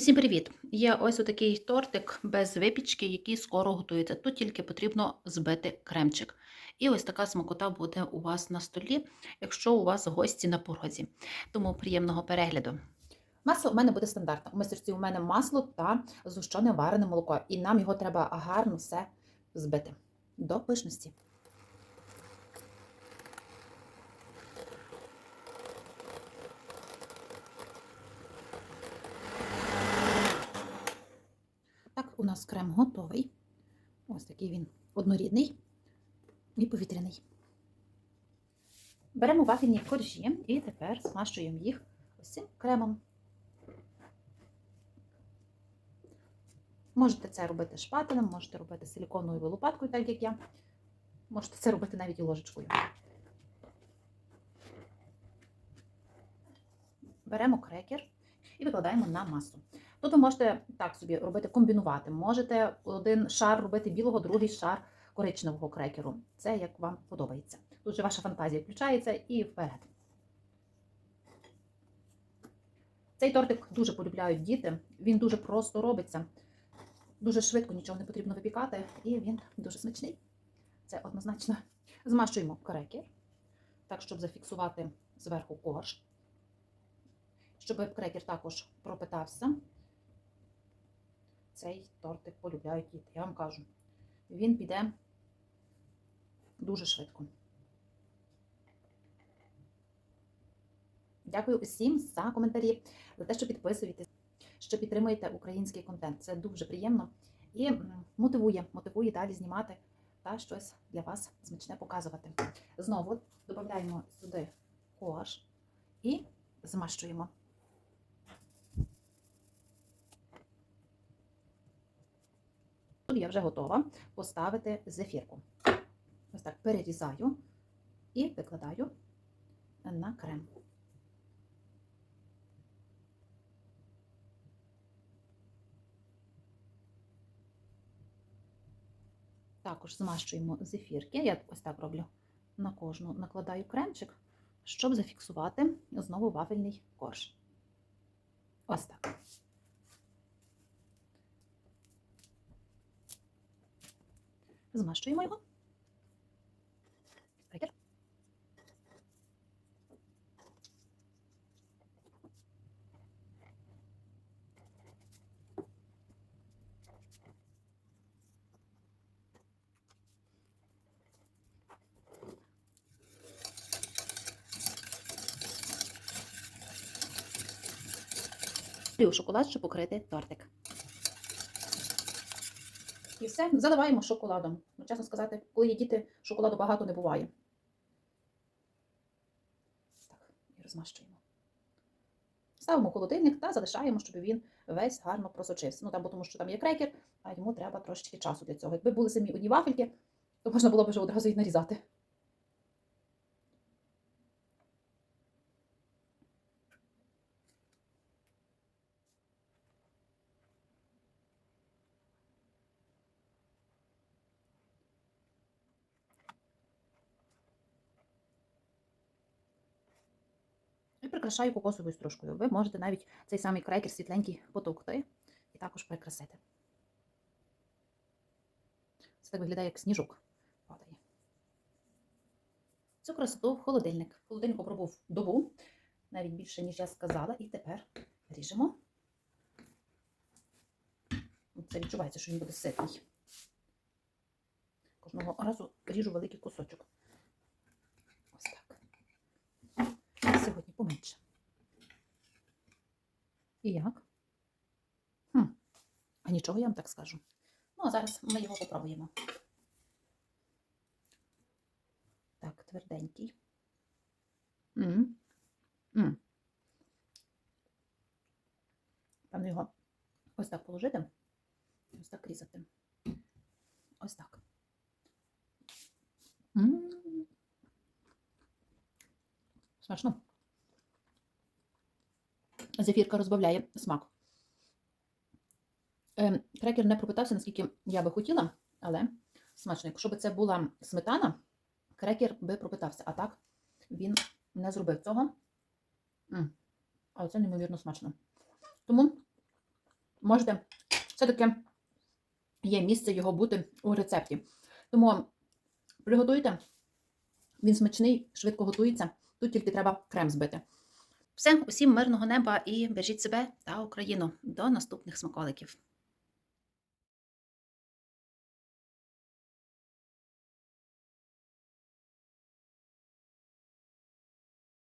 Усім привіт! Є ось такий тортик без випічки, який скоро готується. Тут тільки потрібно збити кремчик. І ось така смакота буде у вас на столі, якщо у вас гості на порозі. Тому приємного перегляду. Масло у мене буде стандартне. У мисочці у мене масло та згущене варене молоко. І нам його треба гарно все збити до пишності. У нас крем готовий. Ось такий він однорідний і повітряний. Беремо вафельні коржі і тепер змащуємо їх ось цим кремом. Можете це робити шпателем, можете робити силіконовою лопаткою, так як я. Можете це робити навіть і ложечкою. Беремо крекер і викладаємо на масу. Тут ви можете так собі робити, комбінувати. Можете один шар робити білого, другий шар коричневого крекеру. Це як вам подобається. Тут же ваша фантазія включається і вперед. Цей тортик дуже полюбляють діти. Він дуже просто робиться. Дуже швидко нічого не потрібно випікати, і він дуже смачний. Це однозначно. Змащуємо крекер, так, щоб зафіксувати зверху корж, щоб крекер також пропитався. Цей тортик полюбляють діти. Я вам кажу, він піде дуже швидко. Дякую усім за коментарі, за те, що підписуєтесь, що підтримуєте український контент. Це дуже приємно і мотивує, мотивує далі знімати та щось для вас смачне показувати. Знову додаємо сюди корж і змащуємо. Я вже готова поставити зефірку. Ось так перерізаю і викладаю на крем. Також змащуємо зефірки. Я ось так роблю на кожну, накладаю кремчик, щоб зафіксувати знову вафельний корж. Ось так. Змащуємо його. Крекер. Плюс шоколад, щоб покрити тортик. І все, заливаємо шоколадом. Ну, чесно сказати, коли є діти, шоколаду багато не буває. Так, і розмащуємо. Ставимо в холодильник та залишаємо, щоб він весь гарно просочився. Ну, там, бо тому що там є крекер, а йому треба трошечки часу для цього. Якби були самі одні вафельки, то можна було б вже одразу їх нарізати. Прикрашаю кокосовою стружкою. Ви можете навіть цей самий крекер світленький потовкти і також прикрасити. Це так виглядає, як сніжок падає. Цю красоту в холодильник. В холодильнику пробув добу, навіть більше, ніж я сказала, і тепер ріжемо. Це відчувається, що він буде ситний. Кожного разу ріжу великий кусочок. Ось так. Сьогодні поменше. І як? Хм. А нічого я вам так скажу. Ну, а зараз ми його попробуємо. Так, тверденький. М -м. Певно його ось так положити. Ось так різати. Ось так. М -м. Смачно. Зефірка розбавляє смак. Ем, Крекер не пропитався, наскільки я би хотіла, але смачно. Якщо б це була сметана, крекер би пропитався, а так він не зробив цього. Але це неймовірно смачно. Тому можете все-таки є місце його бути у рецепті. Тому приготуйте, він смачний, швидко готується. Тут тільки треба крем збити. Все, усім мирного неба і бережіть себе та Україну. До наступних смаколиків.